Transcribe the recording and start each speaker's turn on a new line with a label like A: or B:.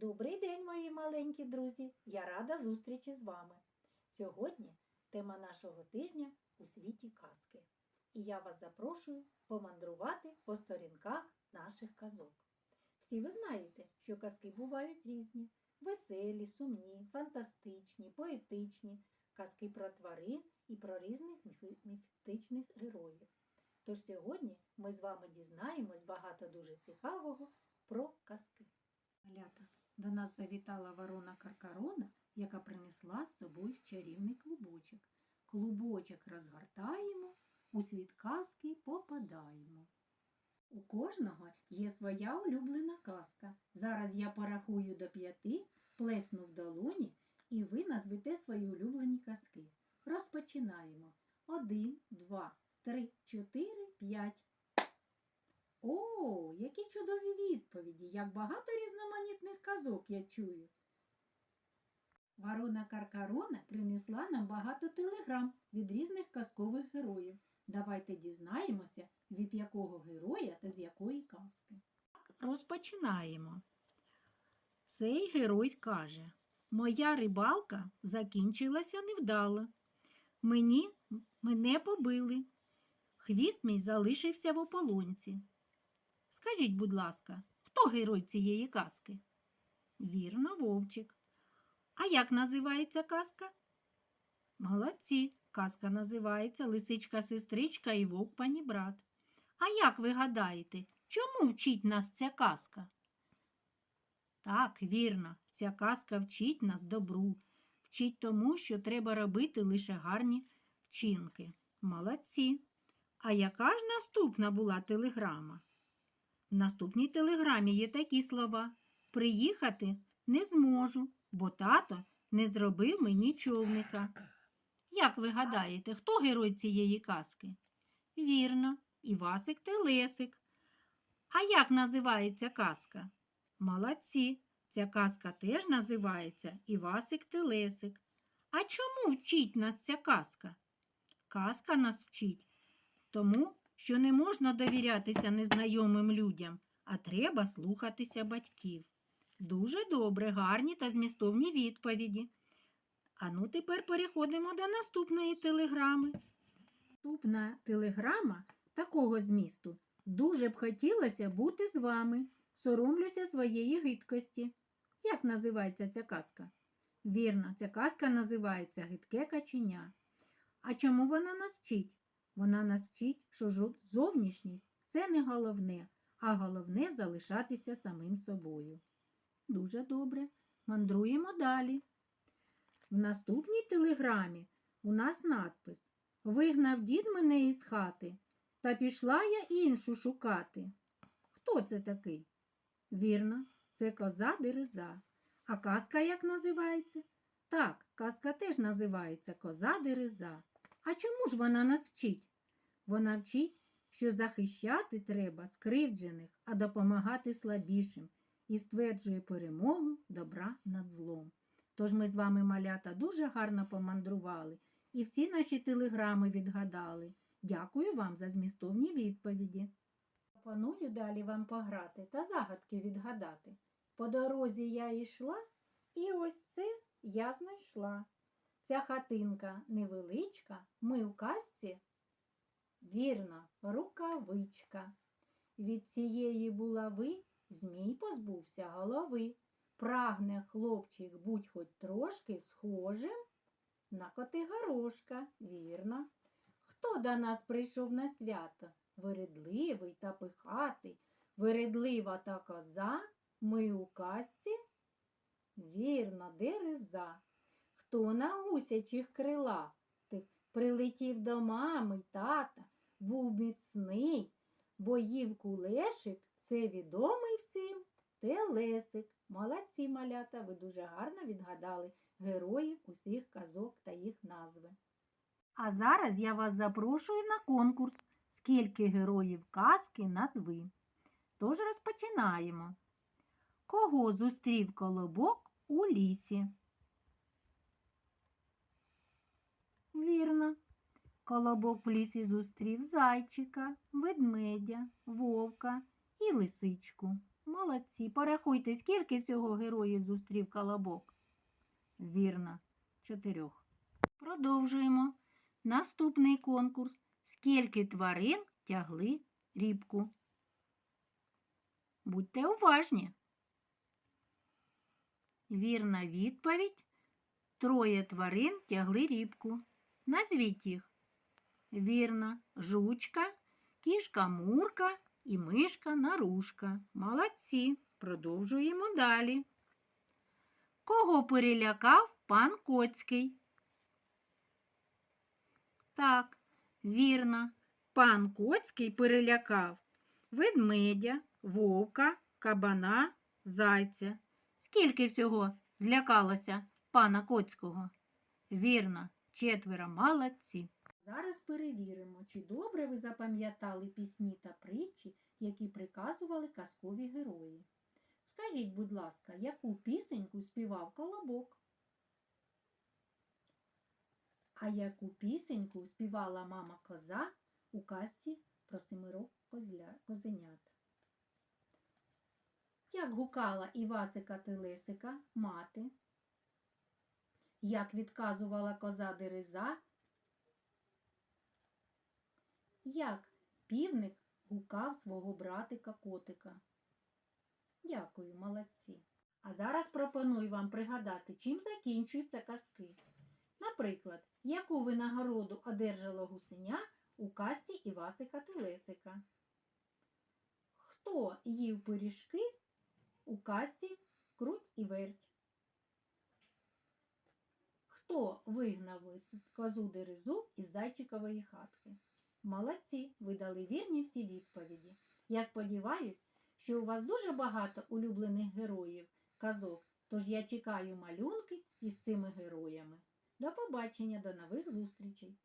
A: Добрий день, мої маленькі друзі! Я рада зустрічі з вами. Сьогодні тема нашого тижня у світі казки. І я вас запрошую помандрувати по сторінках наших казок. Всі ви знаєте, що казки бувають різні: веселі, сумні, фантастичні, поетичні, казки про тварин і про різних міфічних героїв. Тож сьогодні ми з вами дізнаємось багато дуже цікавого про казки. Малята, до нас завітала ворона Каркарона, яка принесла з собою чарівний клубочок. Клубочок розгортаємо, у світ казки попадаємо. У кожного є своя улюблена казка. Зараз я порахую до п'яти, плесну в долоні, і ви назвете свої улюблені казки. Розпочинаємо. Один, два, три, чотири, п'ять. О, які чудові відповіді! Як багато різноманітних казок я чую. Ворона Каркарона принесла нам багато телеграм від різних казкових героїв. Давайте дізнаємося, від якого героя та з якої казки. Розпочинаємо. Цей герой каже: Моя рибалка закінчилася невдало. Мені мене побили. Хвіст мій залишився в ополонці. Скажіть, будь ласка, хто герой цієї казки? Вірно, вовчик. А як називається казка? Молодці. Казка називається Лисичка сестричка і вовк панібрат. А як ви гадаєте, чому вчить нас ця казка? Так, вірно, ця казка вчить нас добру, вчить тому, що треба робити лише гарні вчинки. Молодці. А яка ж наступна була телеграма? В наступній телеграмі є такі слова: Приїхати не зможу, бо тато не зробив мені човника. Як ви гадаєте, хто герой цієї казки? Вірно, Івасик Телесик. А як називається казка? Молодці. Ця казка теж називається Івасик Телесик. А чому вчить нас ця казка? Казка нас вчить тому, що не можна довірятися незнайомим людям, а треба слухатися батьків. Дуже добре, гарні та змістовні відповіді. А ну тепер переходимо до наступної телеграми. Наступна телеграма такого змісту. Дуже б хотілося бути з вами. Соромлюся своєї гидкості. Як називається ця казка? Вірно, ця казка називається Гидке каченя. А чому вона нас вчить? Вона нас вчить, що зовнішність це не головне, а головне залишатися самим собою. Дуже добре. Мандруємо далі. В наступній телеграмі у нас надпис Вигнав дід мене із хати, та пішла я іншу шукати. Хто це такий? Вірно, це коза дереза. А казка як називається? Так, казка теж називається Коза дереза. А чому ж вона нас вчить? Вона вчить, що захищати треба скривджених, а допомагати слабішим і стверджує перемогу добра над злом. Тож ми з вами, малята, дуже гарно помандрували і всі наші телеграми відгадали. Дякую вам за змістовні відповіді. Пропоную далі вам пограти та загадки відгадати. По дорозі я йшла, і ось це я знайшла. Ця хатинка невеличка, ми в казці. Вірно, рукавичка. Від цієї булави змій позбувся голови. Прагне хлопчик будь хоч трошки схожим на котигорошка, вірно. Хто до нас прийшов на свято? Вередливий та пихатий, вередлива та коза, ми у казці? Вірно, дереза. Хто на гусячих крилах тих прилетів до мами тата, був міцний, бо їв кулешик, це відомий всім телесик. Молодці малята, ви дуже гарно відгадали героїв усіх казок та їх назви. А зараз я вас запрошую на конкурс Скільки героїв казки назви. Тож розпочинаємо. Кого зустрів колобок у лісі? Вірно. Колобок в лісі зустрів зайчика, ведмедя, вовка і лисичку. Молодці. Порахуйте, скільки всього героїв зустрів колобок. Вірно, чотирьох. Продовжуємо. Наступний конкурс. Скільки тварин тягли рібку? Будьте уважні. Вірна відповідь. Троє тварин тягли рібку. Назвіть їх. Вірно, жучка, кішка Мурка і мишка Нарушка. Молодці. Продовжуємо далі. Кого перелякав пан Коцький? Так, вірно. Пан Коцький перелякав ведмедя, вовка, кабана, зайця. Скільки всього злякалося пана Коцького? Вірно, четверо молодці. Зараз перевіримо, чи добре ви запам'ятали пісні та притчі, які приказували казкові герої. Скажіть, будь ласка, яку пісеньку співав колобок? А яку пісеньку співала мама коза у казці про семирок козенят? Як гукала Івасика Телесика мати? Як відказувала коза Дереза? Як півник гукав свого братика котика? Дякую, молодці. А зараз пропоную вам пригадати, чим закінчуються казки. Наприклад, яку винагороду одержало гусеня у казці Івасика Телесика? Хто їв пиріжки у казці Круть і верть? Хто вигнав козу дерезу із зайчикової хатки? Молодці, ви дали вірні всі відповіді. Я сподіваюся, що у вас дуже багато улюблених героїв, казок, тож я чекаю малюнки із цими героями. До побачення, до нових зустрічей!